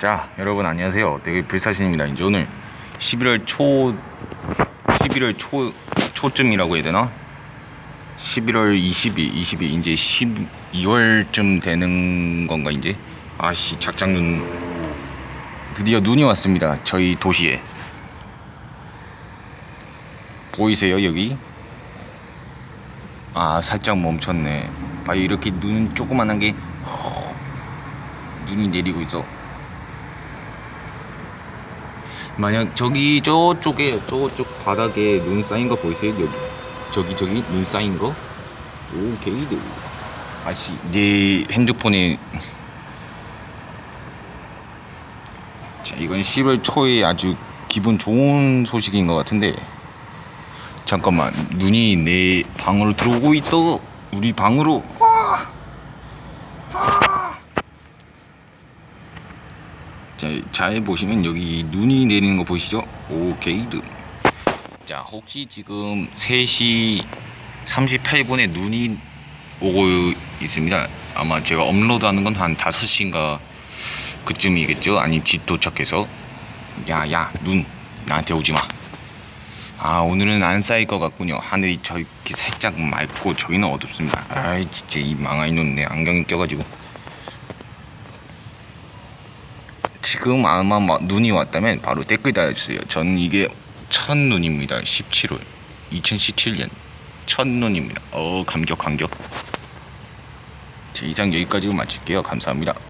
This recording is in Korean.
자 여러분 안녕하세요. 되게 불사신입니다. 이제 오늘 11월 초 11월 초 초쯤이라고 해야 되나? 11월 20일 20일 이제 12월쯤 되는 건가 이제? 아씨 작장눈. 드디어 눈이 왔습니다 저희 도시에. 보이세요 여기? 아 살짝 멈췄네. 봐요 이렇게 눈 조그만한 게 눈이 내리고 있어 만약 저기 저쪽에 저쪽 바닥에 눈 쌓인 거 보이세요? 여기. 저기 저기 눈 쌓인 거? 오케이 아씨 내 핸드폰에 자 이건 10월 초에 아주 기분 좋은 소식인 것 같은데. 잠깐만 눈이 내 방으로 들어오고 있어. 우리 방으로 자, 잘 보시면 여기 눈이 내리는 거 보이시죠? 오케이 눈. 자 혹시 지금 3시 38분에 눈이 오고 있습니다. 아마 제가 업로드 하는 건 한 5시인가 그쯤이겠죠? 아니 집 도착해서? 야 야 눈. 나한테 오지 마. 아 오늘은 안 쌓일 것 같군요. 하늘이 저렇게 살짝 맑고 저기는 어둡습니다. 아이 진짜 이 망할 눈내 안경이 껴가지고 지금 아마 막 눈이 왔다면 바로 댓글 달아주세요. 전 이게 첫 눈입니다. 17월. 2017년. 첫 눈입니다. 어 감격 감격. 자 이상 여기까지 마칠게요. 감사합니다